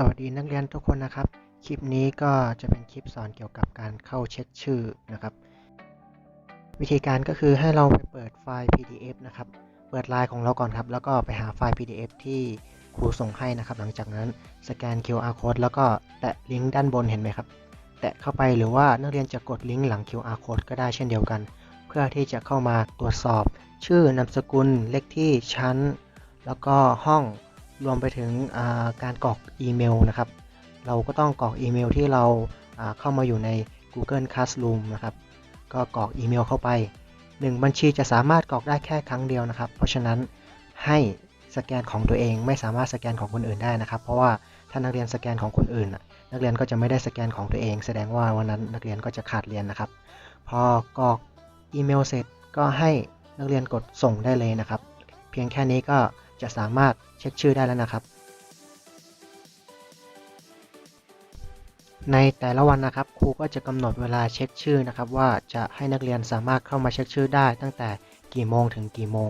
สวัสดีนักเรียนทุกคนนะครับ คลิปนี้ก็จะเป็นคลิปสอนเกี่ยวกับการเข้าเช็คชื่อนะครับ วิธีการก็คือให้เราไปเปิดไฟล์ PDF นะครับ เปิดไลน์ของเราก่อนครับ แล้วก็ไปหาไฟล์ PDF ที่ครูส่งให้นะครับ หลังจากนั้นสแกน QR code แล้วก็แตะลิงก์ด้านบนเห็นไหมครับ แตะเข้าไปหรือว่านักเรียนจะกดลิงก์หลัง QR code ก็ได้เช่นเดียวกัน เพื่อที่จะเข้ามาตรวจสอบ ชื่อนามสกุลเลขที่ชั้น แล้วก็ห้อง รวมไปถึงาการกรอกอีเมลนะครับ เราก็ต้องกรอกอีเมลที่เราาเข้ามาอยู่ใน Google Classroom นะครับ ก็กรอกอีเมลเข้าไป 1 บัญชีจะสามารถกรอกได้แค่ครั้งเดียวนะครับ เพราะฉะนั้นให้สแกนของตัวเองไม่สามารถสแกนของคนอื่นได้นะครับ เพราะว่าถ้านักเรียนสแกนของคนอื่น นักเรียนก็จะไม่ได้สแกนของตัวเอง แสดงว่าวันนั้นนักเรียนก็จะขาดเรียนนะครับ พอกรอกอีเมลเสร็จก็ให้นักเรียนกดส่งได้เลยนะครับ เพียงแค่นี้ก็ จะสามารถเช็คชื่อได้แล้วนะครับ ในแต่ละวันนะครับครูก็จะกำหนดเวลาเช็คชื่อนะครับ ว่าจะให้นักเรียนสามารถเข้ามาเช็คชื่อได้ตั้งแต่กี่โมงถึงกี่โมง